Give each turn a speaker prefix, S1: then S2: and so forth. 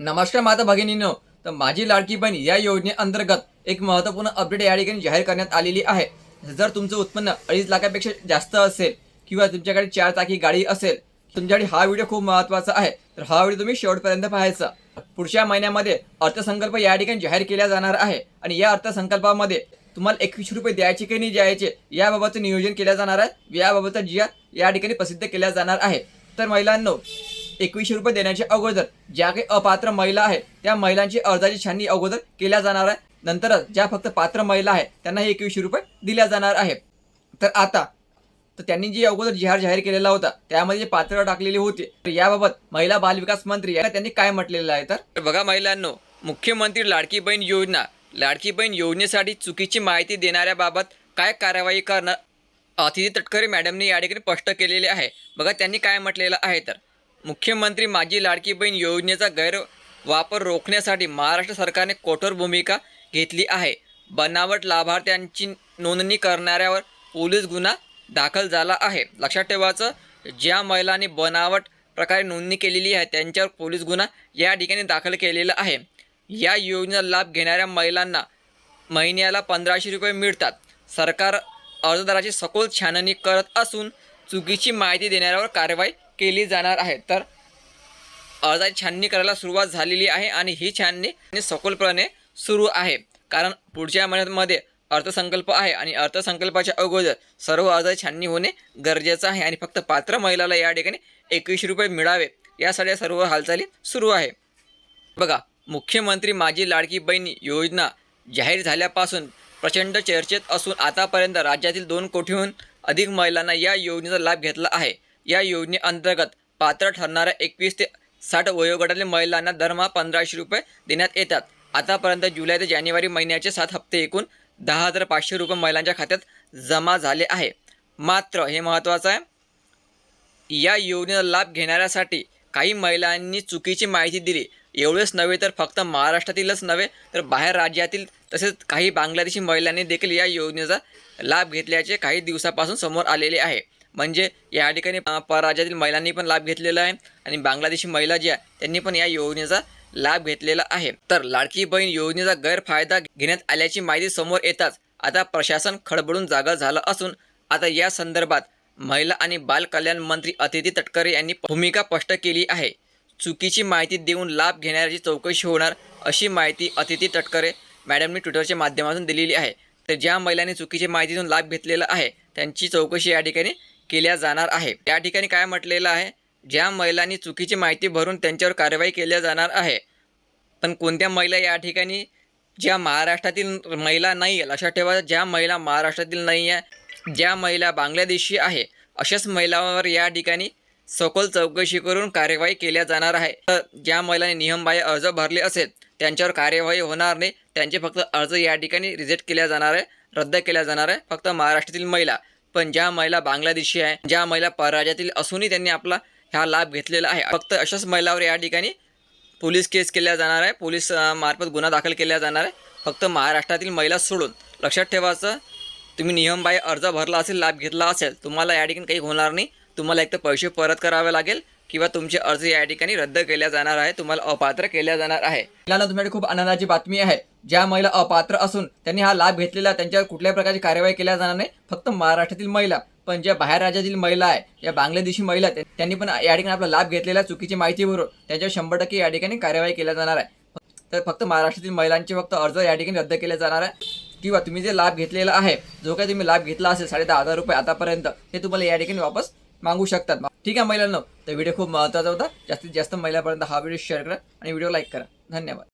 S1: नमस्कार माता भगिनीनं. तर माझी लाडकी बहीण या योजनेअंतर्गत एक महत्त्वपूर्ण अपडेट या ठिकाणी जाहीर करण्यात आलेली आहे. जर तुमचं उत्पन्न अडीच लाखापेक्षा जास्त असेल किंवा तुमच्याकडे चार चाकी गाडी असेल तुमच्याकडे हा व्हिडिओ खूप महत्त्वाचा आहे. तर हा व्हिडिओ तुम्ही शेवटपर्यंत पाहायचा. पुढच्या महिन्यामध्ये अर्थसंकल्प या ठिकाणी जाहीर केला जाणार आहे आणि या अर्थसंकल्पामध्ये तुम्हाला एकवीस रुपये द्यायचे की नाही द्यायचे याबाबतचं नियोजन केलं जाणार आहे. याबाबतचा जिया या ठिकाणी प्रसिद्ध केला जाणार आहे. तर महिलांनो एकवीसशे रुपये देण्याच्या अगोदर ज्या काही अपात्र महिला आहेत त्या महिलांची अर्जाची छाननी अगोदर केल्या जाणार आहे. नंतरच ज्या फक्त पात्र महिला आहेत त्यांना हे एकवीसशे रुपये दिल्या जाणार आहे तर आता तर त्यांनी जी अगोदर जिहार जाहीर केलेला होता त्यामध्ये जे पात्र टाकलेले होते तर याबाबत महिला बालविकास मंत्री याला त्यांनी काय म्हटलेलं आहे तर? बघा महिलांनो मुख्यमंत्री लाडकी बहीण योजना लाडकी बहीण योजनेसाठी चुकीची माहिती देणाऱ्याबाबत काय कारवाई करणं अतिथी तटकरे मॅडमने या ठिकाणी स्पष्ट केलेले आहे. बघा त्यांनी काय म्हटलेलं आहे तर? मुख्यमंत्री माझी लाडकी बहीण योजनेचा गैरवापर रोखण्यासाठी महाराष्ट्र सरकारने कठोर भूमिका घेतली आहे. बनावट लाभार्थ्यांची नोंदणी करणाऱ्यावर पोलीस गुन्हा दाखल झाला आहे. लक्षात ठेवायचं ज्या महिलांनी बनावट प्रकारे नोंदणी केलेली आहे त्यांच्यावर पोलीस गुन्हा या ठिकाणी दाखल केलेला आहे. या योजनेचा लाभ घेणाऱ्या महिलांना महिन्याला पंधराशे रुपये मिळतात. सरकार अर्जदाराची सखोल छाननी करत असून चुकीची माहिती देणाऱ्यावर कारवाई केली जाणार आहे. तर अर्जाची छाननी करायला सुरुवात झालेली आहे आणि ही छाननी सखोलपणे सुरू आहे. कारण पुढच्या महिन्यामध्ये अर्थसंकल्प आहे आणि अर्थसंकल्पाच्या अगोदर सर्व अर्जाची छाननी होणे गरजेचं आहे आणि फक्त पात्र महिलाला या ठिकाणी एकवीसशे रुपये मिळावे. यासाठी सर्व हालचाली सुरू आहे. बघा मुख्यमंत्री माझी लाडकी बहीण योजना जाहीर झाल्यापासून प्रचंड चर्चेत असून आतापर्यंत राज्यातील दोन कोटीहून अधिक महिलांना या योजनेचा लाभ घेतला आहे. या योजनेअंतर्गत पात्र ठरणाऱ्या एकवीस ते साठ वयोगटातील महिलांना दरमहा पंधराशे रुपये देण्यात येतात. आतापर्यंत जुलै ते जानेवारी महिन्याचे सात हप्ते एकूण दहा हजार पाचशे रुपये महिलांच्या खात्यात जमा झाले आहे. मात्र हे महत्त्वाचं आहे या योजनेचा लाभ घेणाऱ्यासाठी काही महिलांनी चुकीची माहिती दिली. एवढेच नव्हे तर फक्त महाराष्ट्रातीलच नव्हे तर बाहेर राज्यातील तसेच काही बांगलादेशी महिलांनी देखील या योजनेचा लाभ घेतल्याचे काही दिवसापासून समोर आलेले आहे. म्हणजे या ठिकाणी अ, परराज्यातील महिलांनी पण लाभ घेतलेला आहे आणि बांगलादेशी महिला ज्या त्यांनी पण या योजनेचा लाभ घेतलेला आहे. तर लाडकी बहीण योजनेचा गैरफायदा घेण्यात आल्याची माहिती समोर येताच आता प्रशासन खडबडून जागा झालं असून आता या संदर्भात महिला आणि बाल कल्याण मंत्री अतिथी तटकरे यांनी भूमिका स्पष्ट केली आहे. चुकीची माहिती देऊन लाभ घेणाऱ्याची चौकशी होणार अशी माहिती अतिथी तटकरे मॅडमनी ट्विटरच्या माध्यमातून दिलेली आहे. तर ज्या महिलांनी चुकीची माहिती देऊन लाभ घेतलेला आहे त्यांची चौकशी या ठिकाणी केल्या जाणार आहे. त्या ठिकाणी काय म्हटलेलं आहे? ज्या महिलांनी चुकीची माहिती भरून त्यांच्यावर कारवाई केल्या जाणार आहे. पण कोणत्या महिला या ठिकाणी ज्या महाराष्ट्रातील महिला नाही आहे लक्षात ठेवा ज्या महिला महाराष्ट्रातील नाही आहे ज्या महिला बांगलादेशी आहे अशाच महिलांवर या ठिकाणी सखोल चौकशी करून कार्यवाही केल्या जाणार आहे. तर ज्या महिलांनी नियमबाह्य अर्ज भरले असेल त्यांच्यावर कार्यवाही होणार नाही. त्यांचे फक्त अर्ज या ठिकाणी रिजेक्ट केल्या जाणार आहे रद्द केल्या जाणार आहे. फक्त महाराष्ट्रातील महिला पण ज्या महिला बांगलादेशी आहे ज्या महिला परराज्यातील असूनही त्यांनी आपला हा लाभ घेतलेला आहे. फक्त अशाच महिलावर या ठिकाणी पोलीस केस केल्या जाणार आहे. पोलीस मार्फत गुन्हा दाखल केला जाणार आहे. फक्त महाराष्ट्रातील महिला सोडून लक्षात ठेवायचं तुम्ही नियमबाह्य अर्ज भरला असेल लाभ घेतला असेल तुम्हाला या ठिकाणी काही होणार नाही. तुम्हाला एक तर पैसे परत करावे लागेल किंवा तुमचे अर्ज या ठिकाणी रद्द केल्या जाणार आहे तुम्हाला अपात्र केल्या जाणार आहे. महिलांना तुमच्याकडे खूप आनंदाची बातमी आहे. ज्या महिला अपात्र असून त्यांनी हा लाभ घेतलेला त्यांच्यावर कुठल्याही प्रकारची कार्यवाही केल्या जाणार नाही. फक्त महाराष्ट्रातील महिला पण ज्या बाहेर राज्यातील महिला आहे या बांगलादेशी महिला आहेत, त्यांनी पण या ठिकाणी आपला लाभ घेतलेला चुकीची माहिती भरून त्यांच्यावर शंभर टक्के या ठिकाणी कार्यवाही केल्या जाणार आहे. तर फक्त महाराष्ट्रातील महिलांचे फक्त अर्ज या ठिकाणी रद्द केले जाणार आहे. किंवा तुम्ही जे लाभ घेतलेला आहे जो काही तुम्ही लाभ घेतला असेल साडे दहा हजार रुपये आतापर्यंत ते तुम्हाला या ठिकाणी वापस मागू शकतात. ठीक आहे महिलांनो. तर व्हिडिओ खूप महत्त्वाचा होता. जास्तीत जास्त महिलांपर्यंत हा व्हिडिओ शेअर करा आणि व्हिडिओ लाईक करा. धन्यवाद.